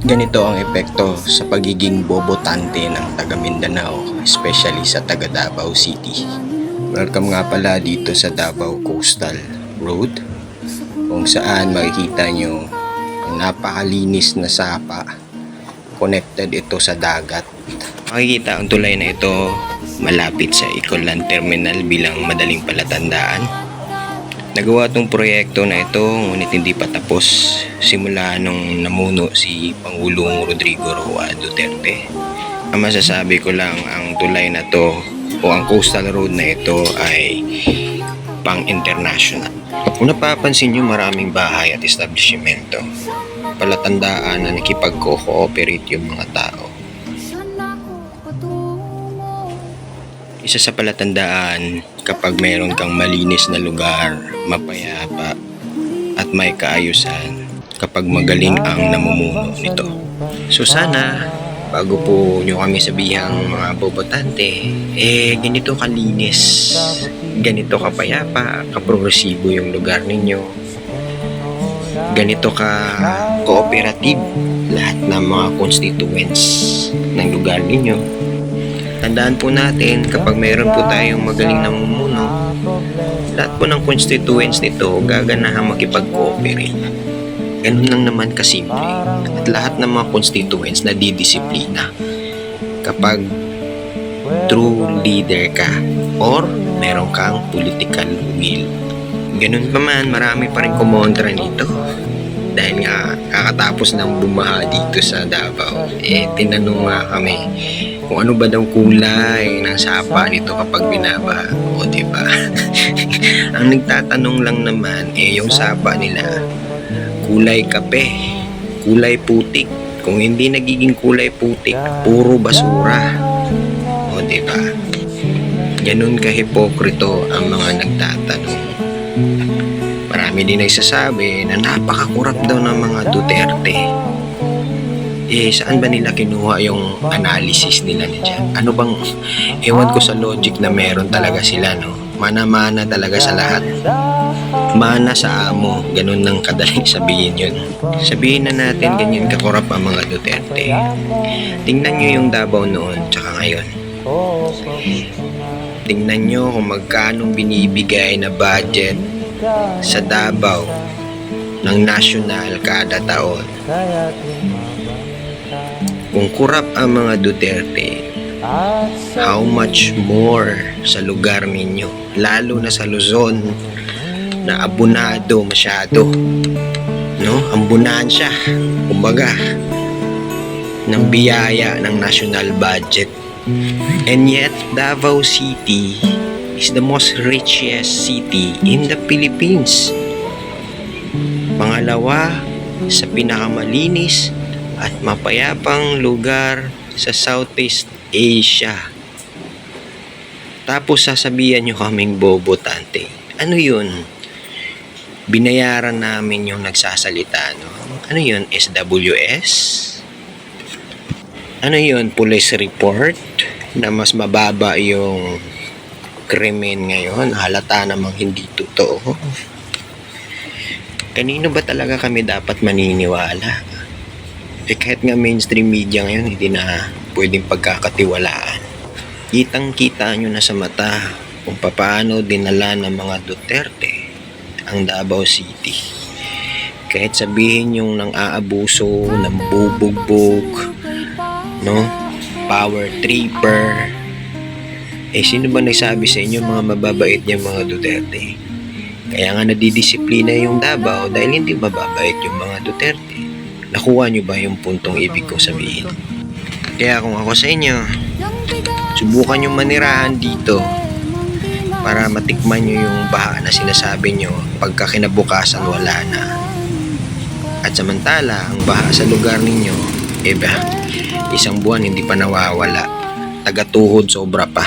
Ganito ang epekto sa pagiging bobotante ng taga Mindanao, especially sa taga Davao City. Welcome nga pala dito sa Davao Coastal Road kung saan makikita nyo ang napakalinis na sapa. Connected ito sa dagat. Makikita ang tulay na ito malapit sa Icolan Terminal bilang madaling palatandaan. Nagawa tong proyekto na ito ngunit hindi pa tapos simula nung namuno si Pangulong Rodrigo Roa Duterte. Ang masasabi ko lang ang tulay na to o ang coastal road na ito ay pang international. Kung napapansin nyo maraming bahay at establishmento, palatandaan na nakipag-cooperate yung mga tao. Isa sa palatandaan kapag mayroon kang malinis na lugar, mapayapa, at may kaayusan kapag magaling ang namumuno nito. So sana, bago po nyo kami sabihang mga bobotante, eh ganito kalinis, ganito kapayapa, kaprogresibo yung lugar ninyo, ganito ka cooperative lahat ng mga constituents ng lugar ninyo. Tandaan po natin kapag mayroon po tayong magaling na mumuno, lahat po ng constituents nito gaganahan makipag-cooperate. Ganun lang naman kasimple. At lahat ng mga constituents na didisiplina kapag true leader ka or meron kang political will. Ganun pa man, marami pa rin kumontra nito. Dahil nga kakatapos ng bumaha dito sa Davao, eh tinanong nga kami kung ano ba daw kulay ng sapa nito kapag binaba. O di ba? Ang nagtatanong lang naman eh yung sapa nila kulay kape, kulay putik. Kung hindi nagiging kulay putik, puro basura. O di ba? Ganun kahipokrito ang mga nagtatanong. Marami din nagsasabi na napakakurap daw ng mga Duterte. Eh, saan ba nila kinuha yung analysis nila na? Ano bang, ewan ko sa logic na meron talaga sila, no? Mana-mana talaga sa lahat. Mana sa amo, ganun nang kadaling sabihin yun. Sabihin na natin ganyan kakurap ang mga Duterte. Tingnan nyo yung Davao noon, tsaka ngayon. Tingnan nyo kung magkano binibigay na budget sa Davao ng national kada taon. Kung kurap ang mga Duterte, how much more sa lugar ninyo, lalo na sa Luzon, na abunado masyado. No? Ambunan siya, kumbaga, ng biyaya ng national budget. And yet, Davao City is the most richest city in the Philippines. Pangalawa, sa pinakamalinis at mapayapang lugar sa Southeast Asia. Tapos sasabihan nyo kaming bobotante. Ano yun? Binayaran namin yung nagsasalita, no? Ano yun? SWS? Ano yun? Police report? Na mas mababa yung krimen ngayon. Halata namang hindi totoo. Kanino ba talaga kami dapat maniniwala? Eh kahit nga mainstream media ngayon, hindi na pwedeng pagkakatiwalaan. Kitang kita nyo na sa mata kung paano dinala ng mga Duterte ang Davao City. Kahit sabihin yung nang aabuso, nang bubugbog, no? Power tripper. Eh sino ba nagsabi sa inyo mga mababait niya mga Duterte? Kaya nga nadidisiplina yung Davao dahil hindi mababait yung mga Duterte. Nakuha nyo ba yung puntong ibig kong sabihin? Kaya kung ako sa inyo, subukan yung manirahan dito para matikman nyo yung baha na sinasabi nyo pagka kinabukasan wala na. At samantala, ang baha sa lugar ninyo, eh ba, isang buwan hindi pa nawawala. Tagatuhod sobra pa.